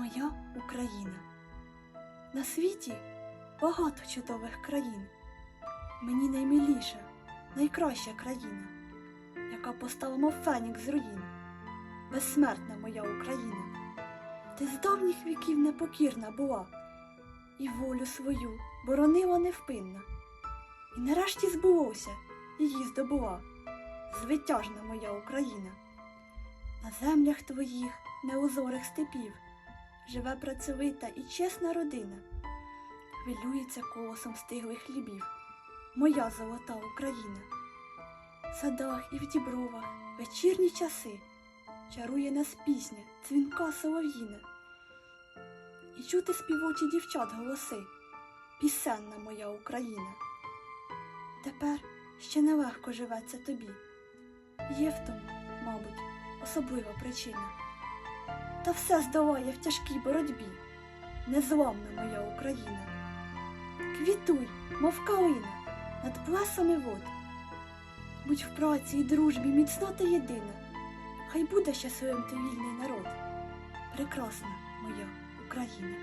моя Україна. На світі багато чудових країн. Мені наймиліша, найкраща країна, яка постала мов фенікс з руїн. Безсмертна моя Україна. Ти з давніх віків непокірна була, і волю свою боронила невпинна. І нарешті збулося, її здобула, звитяжна моя Україна. На землях твоїх неозорих степів живе працьовита і чесна родина, хвилюється колосом стиглих хлібів, моя золота Україна. В садах і в дібровах вечірні часи чарує нас пісня, дзвінка солов'їна, і чути співочі дівчат голоси, пісенна моя Україна. Тепер ще нелегко живеться тобі. Є в тому, мабуть, особлива причина. Та все здолає в тяжкій боротьбі, незламна моя Україна. Квітуй, мов калина, над плесами вод. Будь в праці і дружбі міцна та єдина, хай буде щасливим ти вільний народ. Прекрасна моя Україна.